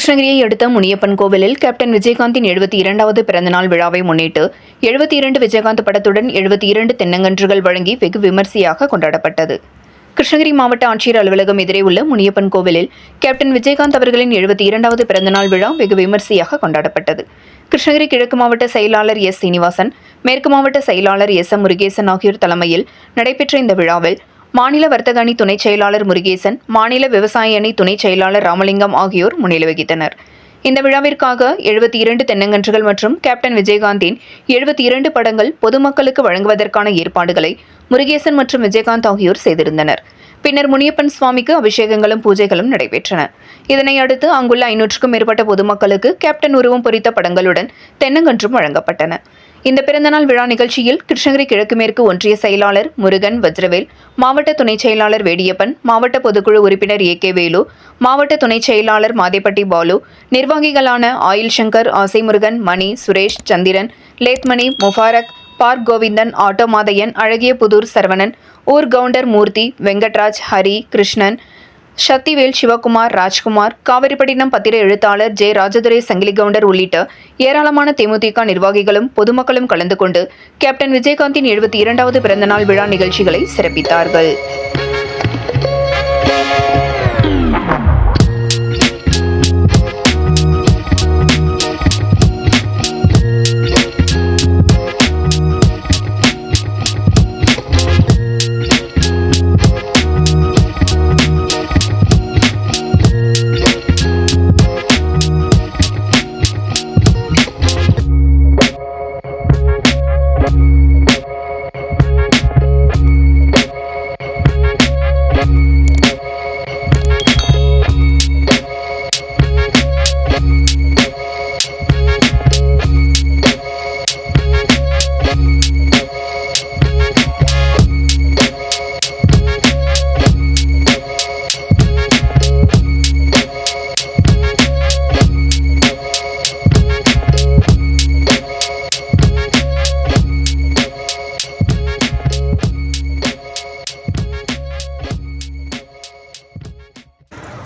கிருஷ்ணகிரியை அடுத்த முனியப்பன் கோவிலில் கேப்டன் விஜயகாந்தின் எழுபத்தி இரண்டாவது பிறந்தநாள் விழாவை முன்னிட்டு எழுபத்தி இரண்டு விஜயகாந்த் படத்துடன் எழுபத்தி இரண்டு தென்னங்கன்றுகள் வழங்கி வெகு விமர்சையாக கொண்டாடப்பட்டது. கிருஷ்ணகிரி மாவட்ட ஆட்சியர் அலுவலகம் எதிரே உள்ள முனியப்பன் கோவிலில் கேப்டன் விஜயகாந்த் அவர்களின் எழுபத்தி இரண்டாவது பிறந்தநாள் விழா வெகு விமர்சையாக கொண்டாடப்பட்டது. கிருஷ்ணகிரி கிழக்கு மாவட்ட செயலாளர் எஸ் சீனிவாசன் மேற்கு மாவட்ட செயலாளர் எஸ் எம் முருகேசன் ஆகியோர் தலைமையில் நடைபெற்ற இந்த விழாவில் மாநில வர்த்தக அணி துணைச் செயலாளர் முருகேசன் மாநில விவசாய அணி துணைச் செயலாளர் ராமலிங்கம் ஆகியோர் முன்னிலை வகித்தனர். இந்த விழாவிற்காக எழுபத்தி இரண்டு தென்னங்கன்றுகள் மற்றும் கேப்டன் விஜயகாந்தின் எழுபத்தி இரண்டு படங்கள் பொதுமக்களுக்கு வழங்குவதற்கான ஏற்பாடுகளை முருகேசன் மற்றும் விஜயகாந்த் ஆகியோர் செய்திருந்தனர். பின்னர் முனியப்பன் சுவாமிக்கு அபிஷேகங்களும் பூஜைகளும் நடைபெற்றன. இதனை அடுத்து அங்குள்ள ஐநூற்றுக்கும் மேற்பட்ட பொதுமக்களுக்கு கேப்டன் உருவம் பொறித்த படங்களுடன் தென்னங்கன்றும் வழங்கப்பட்டன. இந்த பிறந்தநாள் விழா நிகழ்ச்சியில் கிருஷ்ணகிரி கிழக்கு மேற்கு ஒன்றிய செயலாளர் முருகன் வஜ்ரவேல் மாவட்ட துணைச் செயலாளர் வேடியப்பன் மாவட்ட பொதுக்குழு உறுப்பினர் ஏ. கே. வேலு மாவட்ட துணைச் செயலாளர் Madheppatti Balu நிர்வாகிகளான oil Shankar Asaimurugan Mani Suresh Chandran Lathmani Mubarak park Govindan auto Madhaiyan அழகிய புதூர் சரவணன் ஊர் கவுண்டர் மூர்த்தி வெங்கட்ராஜ் ஹரி கிருஷ்ணன் சக்திவேல் சிவகுமார் ராஜ்குமார் காவிரிப்பட்டினம் பத்திர எழுத்தாளர் ஜெ. ராஜதுரை சங்கிலி கவுண்டர் உள்ளிட்ட ஏராளமான தேமுதிக நிர்வாகிகளும் பொதுமக்களும் கலந்து கொண்டு கேப்டன் விஜயகாந்தின் எழுபத்தி இரண்டாவது பிறந்தநாள் விழா நிகழ்ச்சிகளை சிறப்பித்தார்கள்.